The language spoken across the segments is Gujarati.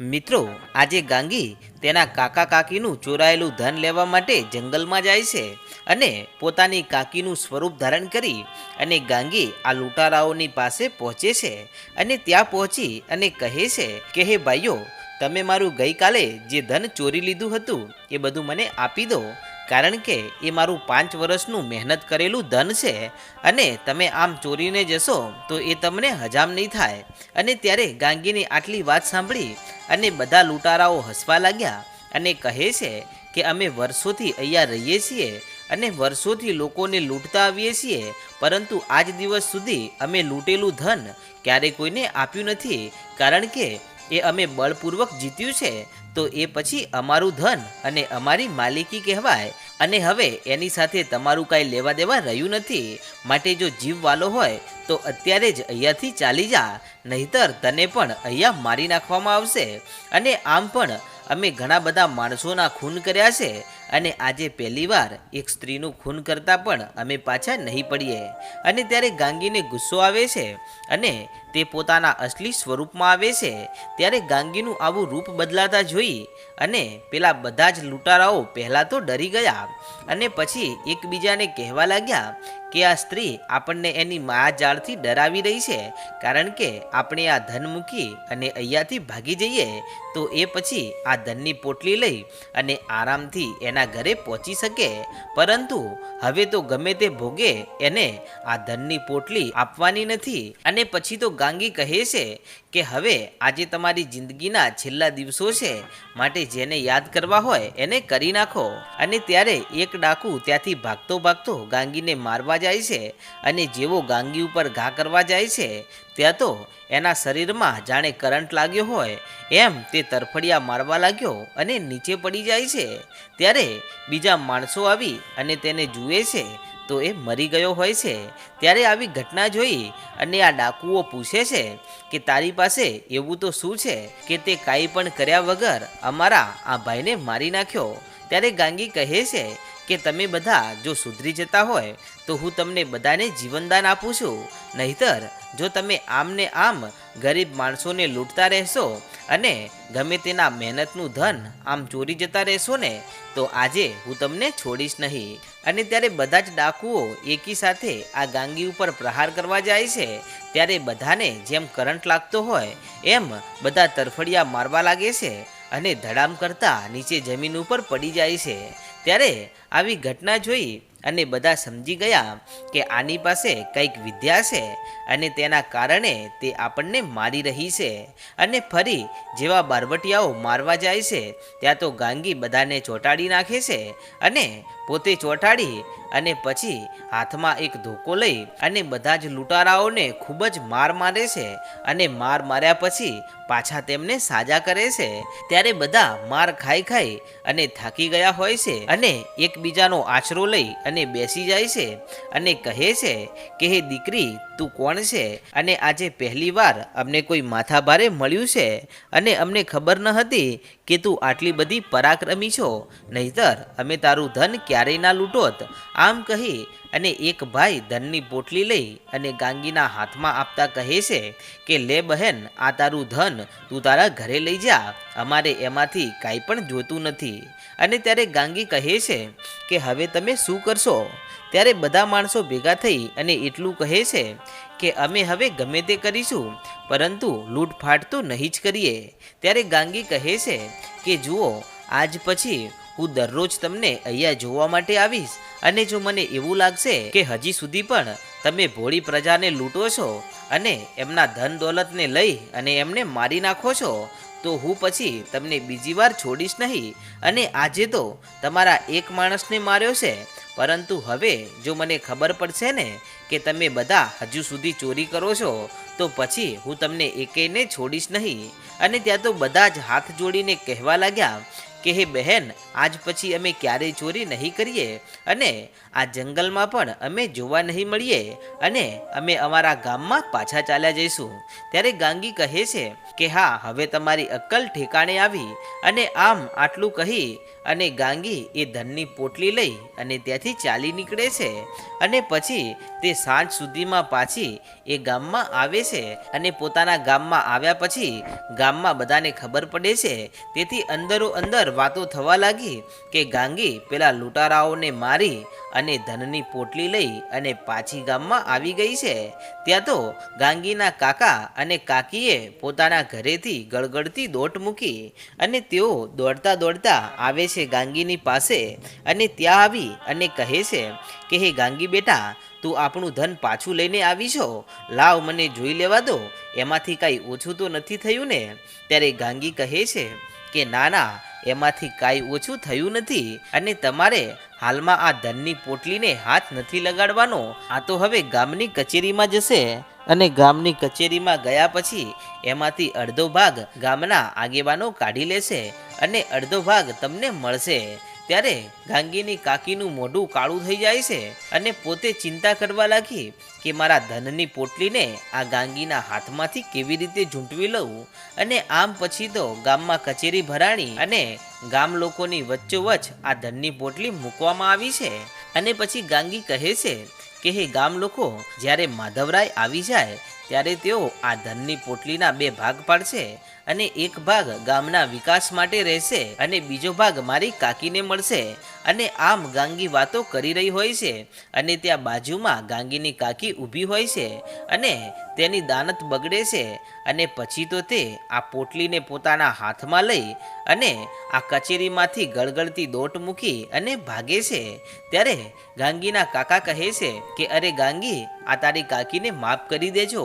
મિત્રો, આજે ગાંગી તેના કાકા કાકીનું ચોરાયેલું ધન લેવા માટે જંગલમાં જાય છે અને પોતાની કાકીનું સ્વરૂપ ધારણ કરી અને ગાંગી આ લૂંટારાઓની પાસે પહોંચે છે અને ત્યાં પહોંચી અને કહે છે કે, હે ભાઈઓ, તમે મારું ગઈકાલે જે ધન ચોરી લીધું હતું એ બધું મને આપી દો, કારણ કે એ મારું પાંચ વર્ષનું મહેનત કરેલું ધન છે અને તમે આમ ચોરીને જશો તો એ તમને હજામ નહીં થાય. અને ત્યારે ગાંગીની આટલી વાત સાંભળી અને બધા લૂંટારાઓ હસવા લાગ્યા અને કહે છે કે અમે વર્ષોથી અહીંયા રહીએ છીએ અને વર્ષોથી લોકોને લૂંટતા આવીએ છીએ, પરંતુ આજ દિવસ સુધી અમે લૂંટેલું ધન ક્યારેય કોઈને આપ્યું નથી, કારણ કે એ અમે બળપૂર્વક જીત્યું છે, તો એ પછી અમારું ધન અને અમારી માલિકી કહેવાય અને હવે એની સાથે તમારું કાંઈ લેવા દેવા રહ્યું નથી, માટે જો જીવવાલો હોય તો અત્યારે જ અહીંયાથી ચાલી જા, નહીતર તને પણ અહીંયા મારી નાખવામાં આવશે. અને આમ પણ અમે ઘણા બધા માણસોના ખૂન કર્યા છે અને આજે પહેલીવાર એક સ્ત્રીનું ખૂન કરતાં પણ અમે પાછા નહીં પડીએ. અને ત્યારે ગાંગીને ગુસ્સો આવે છે અને તે પોતાના અસલી સ્વરૂપમાં આવે છે. ત્યારે ગાંગીનું આવું રૂપ બદલાતા જોઈ અને પેલા બધા જ લૂંટારાઓ પહેલાં તો ડરી ગયા. અને પછી એકબીજાને કહેવા લાગ્યા કે આ સ્ત્રી આપણને એની માયાજાળથી ડરાવી રહી છે. કારણ કે આપણે આ ધન મૂકી અને અહીંયાથી ભાગી જઈએ, તો એ પછી આ ધનની પોટલી લઈ અને આરામથી એના ઘરે પહોંચી શકે, પરંતુ હવે તો ગમે તે ભોગે એને આ ધનની પોટલી આપવાની નથી. અને પછી તો ગાંગી કહે છે કે હવે આજે તમારી જિંદગીના છેલ્લા દિવસો છે, માટે જેને યાદ કરવા હોય એને કરી નાખો. અને ત્યારે એક ડાકુ ત્યાંથી ભાગતો ભાગતો ગાંગીને મારવા જાય છે, અને જેવો ગાંગી ઉપર ઘા કરવા જાય છે ત્યાં તો એના શરીરમાં જાણે કરંટ લાગ્યો હોય, એમ તે તરફડિયા મારવા લાગ્યો અને નીચે પડી જાય છે. ત્યારે બીજા માણસો આવી અને તેને જુએ છે, તો એ મરી ગયો હોય છે. ત્યારે આવી ઘટના જોઈ અને આ ડાકુઓ પૂછે છે કે તારી પાસે એવું તો શું છે કે તે કાંઈ પણ કર્યા વગર અમારા આ ભાઈને મારી નાખ્યો? ત્યારે ગાંગી કહે છે કે તમે બધા જો સુધરી જતા હોય, તો હું તમને બધાને જીવનદાન આપું છું. નહીતર જો તમે આમને આમ ગરીબ માણસોને લૂંટતા રહેશો અને ગમે તેના મહેનતનું ધન આમ ચોરી જતા રહેશો ને, તો આજે હું તમને છોડીશ નહીં. અને ત્યારે બધા જ ડાકુઓ એકી સાથે આ ગાંગી ઉપર પ્રહાર કરવા જાય છે, ત્યારે બધાને જેમ કરંટ લાગતો હોય, એમ બધા તરફડિયા મારવા લાગે છે અને ધડામ કરતા નીચે જમીન ઉપર પડી જાય છે. ત્યારે આવી ઘટના જોઈ અને બધા સમજી ગયા કે આની પાસે કંઈક વિદ્યા છે અને તેના કારણે તે આપણને મારી રહી છે. અને ફરી જેવા બારવટિયાઓ મારવા જાય છે, ત્યાં તો ગાંગી બધાને ચોંટાડી નાખે છે અને પોતે ચોંટાડી અને પછી હાથમાં એક ધોકો લઈ અને બધા જ લૂંટારાઓને ખૂબ જ માર મારે છે અને માર માર્યા પછી પાછા તેમને સાજા કરે છે. ત્યારે બધા માર ખાઈ ખાઈ અને થાકી ગયા હોય છે અને એકબીજાનો આશરો લઈ અને બેસી જાય છે અને કહે છે કે, હે દીકરી, તું કોણ છે? અને આજે પહેલી વાર અમને કોઈ માથાભારે મળ્યું છે અને અમને ખબર ન હતી કે તું આટલી બધી પરાક્રમી છો? નહીતર, અમે તારું ધન ક્યારેય ના લૂંટોત. આમ કહી અને એક ભાઈ ધનની પોટલી લઈ અને ગાંગીના હાથમાં આપતા કહે છે કે, લે બહેન, આ તારું ધન તું તારા ઘરે લઈ જા. અમારે એમાંથી કાંઈ પણ જોતું નથી. અને ત્યારે ગાંગી કહે છે કે, હવે તમે શું કરશો? ત્યારે બધા માણસો ભેગા થઈ અને એટલું કહે છે કે અમે હવે ગમે તે કરીશું, પરંતુ લૂંટફાટ તો નહીં જ કરીએ. ત્યારે ગાંગી કહે છે કે, જુઓ, આજ પછી હું દરરોજ તમને અહીંયા જોવા માટે આવીશ અને જો મને એવું લાગશે કે હજી સુધી પણ તમે ભોળી પ્રજાને લૂંટો છો અને એમના ધન દોલતને લઈ અને એમને મારી નાખો છો, તો હું પછી તમને બીજી વાર છોડીશ નહીં. અને આજે તો તમારા એક માણસને માર્યો છે પરંતુ હવે જો મને ખબર પડશે ને કે તમે બધા હજુ સુધી ચોરી કરો છો, તો પછી હું તમને એકેયને છોડીશ નહીં. અને ત્યાં તો બધા જ હાથ જોડીને કહેવા લાગ્યા કે, હે બહેન, આજ પછી અમે ક્યારેય ચોરી નહીં કરીએ અને આ જંગલમાં પણ અમે જોવા નહીં મળીએ અને અમે અમારા ગામમાં પાછા ચાલ્યા જઈશું. ત્યારે ગાંગી કહે છે કે, હા, હવે તમારી અક્કલ ઠેકાણે આવી અને આમ આટલું કહી અને ગાંગી એ ધનની પોટલી લઈ અને ત્યાંથી ચાલી નીકળે છે. અને પછી તે સાંજ સુધીમાં પાછી એ ગામમાં આવે છે અને પોતાના ગામમાં આવ્યા પછી ગામમાં બધાને ખબર પડે છે. તેથી અંદરો અંદર વાતો થવા લાગી કે ગાંગી પેલા લૂંટારાઓને મારી અને ધનની પોટલી લઈ અને પાછી ગામમાં આવી ગઈ છે. ત્યાં તો ગાંગીના કાકા અને કાકીએ પોતાના ઘરેથી ગળગળતી દોટ મૂકી અને તેઓ દોડતા દોડતા આવે છે ગાંગીની પાસે અને ત્યાં આવી અને કહે છે કે, હે ગાંગી બેટા, તું આપણું ધન પાછું લઈને આવી છો લાવ મને જોઈ લેવા દો. એમાંથી કાંઈ ઓછું તો નથી થયું ને? ત્યારે ગાંગી કહે છે કે, ના ના, એમાંથી કાંઈ ઓછું થયું નથી અને તમારે હાલમાં આ ધનની પોટલીને હાથ નથી લગાડવાનો. આ તો હવે ગામની કચેરીમાં જશે. અને ગામની કચેરીમાં ગયા પછી એમાંથી અડધો ભાગ ગામના આગેવાનો કાઢી લેશે અને અડધો ભાગ તમને મળશે. ત્યારે ગાંગીની કાકીનું મોઢું કાળું થઈ જાય છે અને પોતે ચિંતા કરવા લાગી કે મારા ધનની પોટલીને આ ગાંગીના હાથમાંથી કેવી રીતે ઝૂંટવી લઉં? અને આમ પછી તો ગામમાં કચેરી ભરાણી અને ગામ લોકોની વચ્ચોવચ આ ધનની પોટલી મૂકવામાં આવી છે. અને પછી ગાંગી કહે છે કે હે ગામ લોકો જ્યારે માધવરાય આવી જાય ત્યારે તેઓ આ ધનની પોટલીના બે ભાગ પાડશે અને એક ભાગ ગામના વિકાસ માટે રહેશે અને બીજો ભાગ મારી કાકીને મળશે અને આમ ગાંગી વાતો કરી રહી હોય છે અને ત્યાં બાજુમાં ગાંગીની કાકી ઊભી હોય છે અને તેની દાનત બગડે છે અને પછી તો તે આ પોટલીને પોતાના હાથમાં લઈ અને આ કચેરીમાંથી ગળગળતી દોટ મૂકી અને ભાગે છે. ત્યારે ગાંગીના કાકા કહે છે કે, અરે ગાંગી આ તારી કાકીને માફ કરી દેજો.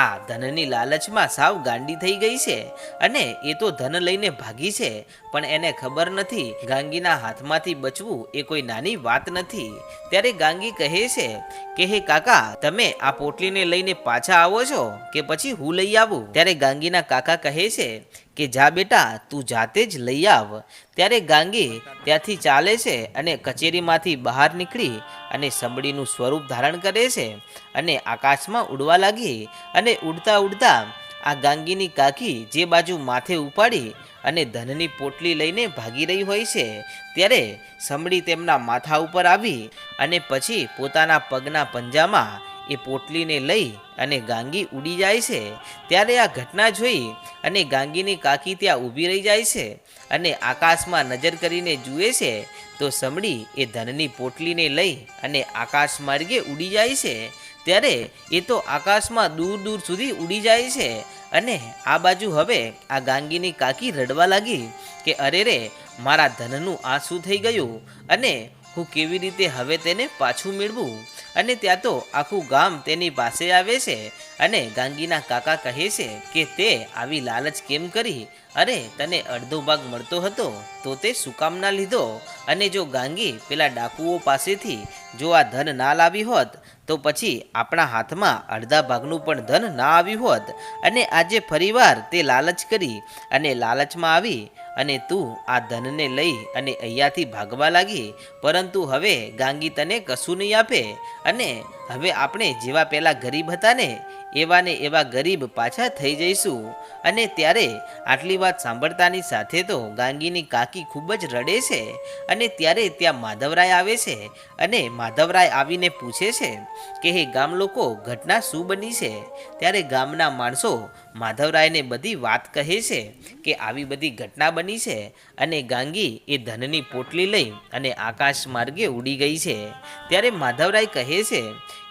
આ ધનની લાલચમાં સાવ ગાંડી થઈ ગઈ છે અને એ તો ધન લઈને ભાગી છે, પણ એને ખબર નથી ગાંગીના હાથમાંથી બચવું એ કોઈ નાની વાત નથી. ત્યારે ગાંગી કહે છે કે, હે કાકા, તમે આ પોટલીને લઈને પાછા આવો છો કે પછી હું લઈ આવું? ત્યારે ગાંગીના કાકા કહે છે કે, જા બેટા, તું જાતે જ લઈ આવ. ત્યારે ગાંગી ત્યાંથી ચાલે છે અને કચેરીમાંથી બહાર નીકળી અને સંભળીનું સ્વરૂપ ધારણ કરે છે અને આકાશમાં ઉડવા લાગી અને ઉડતા ઉડતા આ ગાંગીની કાકી જે બાજુ માથે ઉપાડી અને ધનની પોટલી લઈને ભાગી રહી હોય છે, ત્યારે સમડી તેમના માથા ઉપર આવી અને પછી પોતાના પગના પંજામાં એ પોટલીને લઈ અને ગાંગી ઉડી જાય છે. ત્યારે આ ઘટના જોઈ અને ગાંગીની કાકી ત્યાં ઊભી રહી જાય છે અને આકાશમાં નજર કરીને જુએ છે તો સમડી એ ધનની પોટલીને લઈ અને આકાશ માર્ગે ઉડી જાય છે. ત્યારે એ તો આકાશમાં દૂર દૂર સુધી ઉડી જાય છે અને આ બાજુ હવે આ ગાંગીની કાકી રડવા લાગી કે અરે રે, મારા ધનનું આંસુ થઈ ગયું અને હું કેવી રીતે હવે તેને પાછું મેળવું? અને ત્યાં તો આખું ગામ તેની પાસે આવે છે અને ગાંગીના કાકા કહે છે કે તે આવી લાલચ કેમ કરી? અરે, તને અડધો ભાગ મળતો હતો, તો તે સુકામના લીધો? અને જો ગાંગી પેલા ડાકુઓ પાસેથી જો આ ધન ના લાવી હોત તો પછી આપણા હાથમાં અડધા ભાગનું પણ ધન ના આવ્યું હોત અને આજે ફરીવાર તે લાલચ કરી અને લાલચમાં આવી અને તું આ ધનને લઈ અને અહીંયાથી ભાગવા લાગી. પરંતુ હવે ગાંગી તને કશું નહીં આપે અને હવે આપણે જેવા પહેલાં ગરીબ હતા ને એવા ને એવા ગરીબ પાછા થઈ જઈશું. અને ત્યારે આટલી વાત સાંભળતાની સાથે તો ગાંગીની કાકી ખૂબ જ રડે છે. અને ત્યારે ત્યાં માધવરાય આવે છે. અને માધવરાય આવીને પૂછે છે કે, હે ગામ લોકો, ઘટના શું બની છે? ત્યારે ગામના માણસો માધવરાયને બધી વાત કહે છે કે, આવી બધી ઘટના બની છે. અને ગાંગી એ ધનની પોટલી લઈ અને આકાશ માર્ગે ઉડી ગઈ છે. ત્યારે માધવરાય કહે છે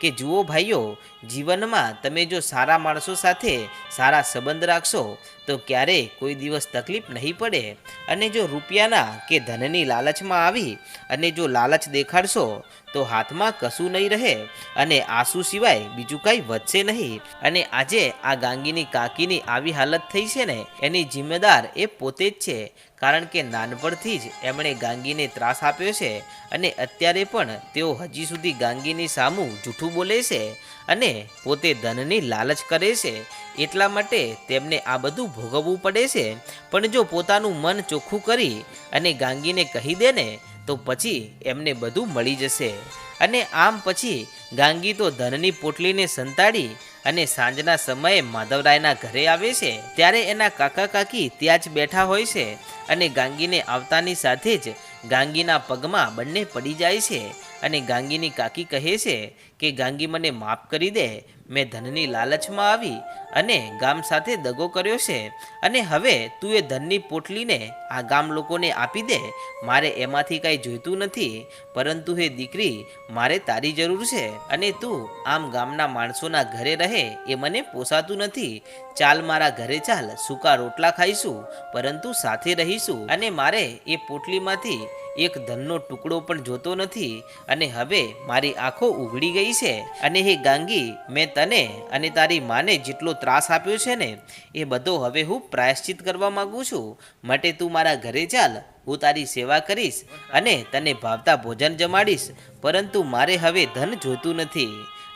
કે જુઓ ભાઈઓ જીવનમાં તમે જો સારા માણસો સાથે સારા સંબંધ રાખશો તો ક્યારેય કોઈ દિવસ તકલીફ નહીં પડે. અને જો રૂપિયાના કે ધનની લાલચમાં આવી અને જો લાલચ દેખાડશો, તો હાથમાં કશું નહીં રહે અને આંસુ સિવાય બીજું કાંઈ વધશે નહીં. અને આજે આ ગાંગીની કાકીની આવી હાલત થઈ છે ને, એની જિમ્મેદાર એ પોતે જ છે. કારણ કે નાનપણથી જ એમણે ગાંગીને ત્રાસ આપ્યો છે અને અત્યારે પણ તેઓ હજી સુધી ગાંગીની સામું જૂઠું બોલે છે. અને પોતે ધનની લાલચ કરે છે, એટલા માટે તેમને આ બધું ભોગવવું પડે છે. પણ જો પોતાનું મન ચોખ્ખું કરી અને ગાંગીને કહી દે ને, તો પછી એમને બધું મળી જશે. અને આમ પછી ગાંગી તો ધનની પોટલીને સંતાડી અને સાંજના સમયે માધવરાયના ઘરે આવે છે. ત્યારે એના કાકા કાકી ત્યાં જ બેઠા હોય છે. અને ગાંગીને આવતાની સાથે જ ગાંગીના પગમાં બંને પડી જાય છે. અને ગાંગીની કાકી કહે છે કે, ગાંગી મને માફ કરી દે. મેં ધનની લાલચમાં આવી અને ગામ સાથે દગો કર્યો છે. અને હવે તું એ ધનની પોટલીને આ ગામ લોકોને આપી દે. મારે એમાંથી કાંઈ જોઈતું નથી. પરંતુ હે દીકરી, મારે તારી જરૂર છે. અને તું આમ ગામના માણસોના ઘરે રહે એ મને પોસાતું નથી. ચાલ મારા ઘરે ચાલ. સૂકા રોટલા ખાઈશું. પરંતુ સાથે રહીશું. અને મારે એ પોટલીમાંથી એક ધનનો ટુકડો પણ જોતો નથી. અને હવે મારી આંખો ઉઘડી ગઈ છે. અને હે ગાંગી, મેં તને અને તારી માને જેટલો ત્રાસ આપ્યો છે ને, એ બધો હવે હું પ્રાયશ્ચિત કરવા માંગુ છું. માટે તું મારા ઘરે ચાલ, હું તારી સેવા કરીશ અને તને ભાવતા ભોજન જમાડીશ. પરંતુ મારે હવે ધન જોતું નથી.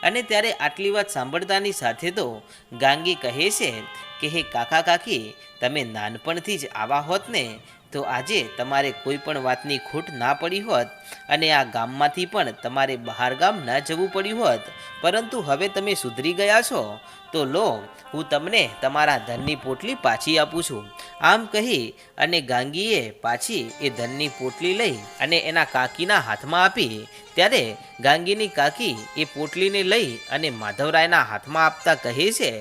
અને ત્યારે આટલી વાત સાંભળતાની સાથે તો ગાંગી કહે છે કે, હે કાકા કાકી, તમે નાનપણથી જ આવા હોત ને તો આજે તમારે કોઈ પણ વાતની ખોટ ના પડી હોત અને આ ગામમાંથી પણ તમારે બહાર ગામ ન જવું પડ્યું હોત, પરંતુ હવે તમે સુધરી ગયા છો, તો લો, હું તમને તમારા ધનની પોટલી પાછી આપું છું. આમ કહી અને ગાંગીએ પાછી એ ધનની પોટલી લઈ અને એના કાકીના હાથમાં આપી. ત્યારે ગાંગીની કાકી એ પોટલીને લઈ અને માધવરાયના હાથમાં આપતા કહે છે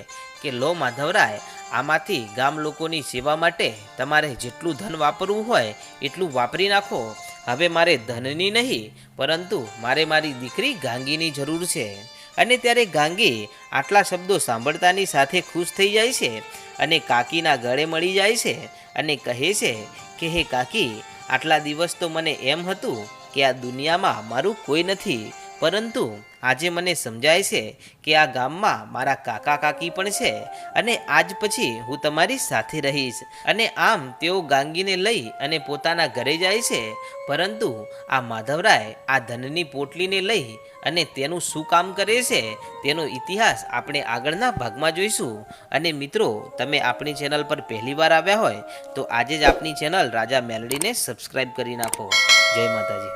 કે, લો માધવરાય આમાંથી ગામ લોકોની સેવા માટે તમારે જેટલું ધન વાપરવું હોય એટલું વાપરી નાખો. હવે મારે ધનની નહીં, પરંતુ મારે મારી દીકરી ગાંગીની જરૂર છે. અને ત્યારે ગાંગી આટલા શબ્દો સાંભળતાની સાથે ખુશ થઈ જાય છે અને કાકીના ગળે મળી જાય છે અને કહે છે કે, હે કાકી, આટલા દિવસ તો મને એમ હતું કે આ દુનિયામાં મારું કોઈ નથી. પરંતુ આજે મને સમજાય છે કે આ ગામમાં મારા કાકા કાકી પણ છે અને આજ પછી હું તમારી સાથે રહીશ. અને આમ તેઓ ગાંગીને લઈ અને પોતાના ઘરે જાય છે. પરંતુ આ માધવરાય આ ધનની પોટલીને લઈ અને તેનું શું કામ કરે છે તેનો ઇતિહાસ આપણે આગળના ભાગમાં જોઈશું. અને મિત્રો, તમે આપણી ચેનલ પર પહેલીવાર આવ્યા હોય તો આજે જ આપણી ચેનલ રાજા મેલડીને સબસ્ક્રાઈબ કરી નાખો. જય માતાજી.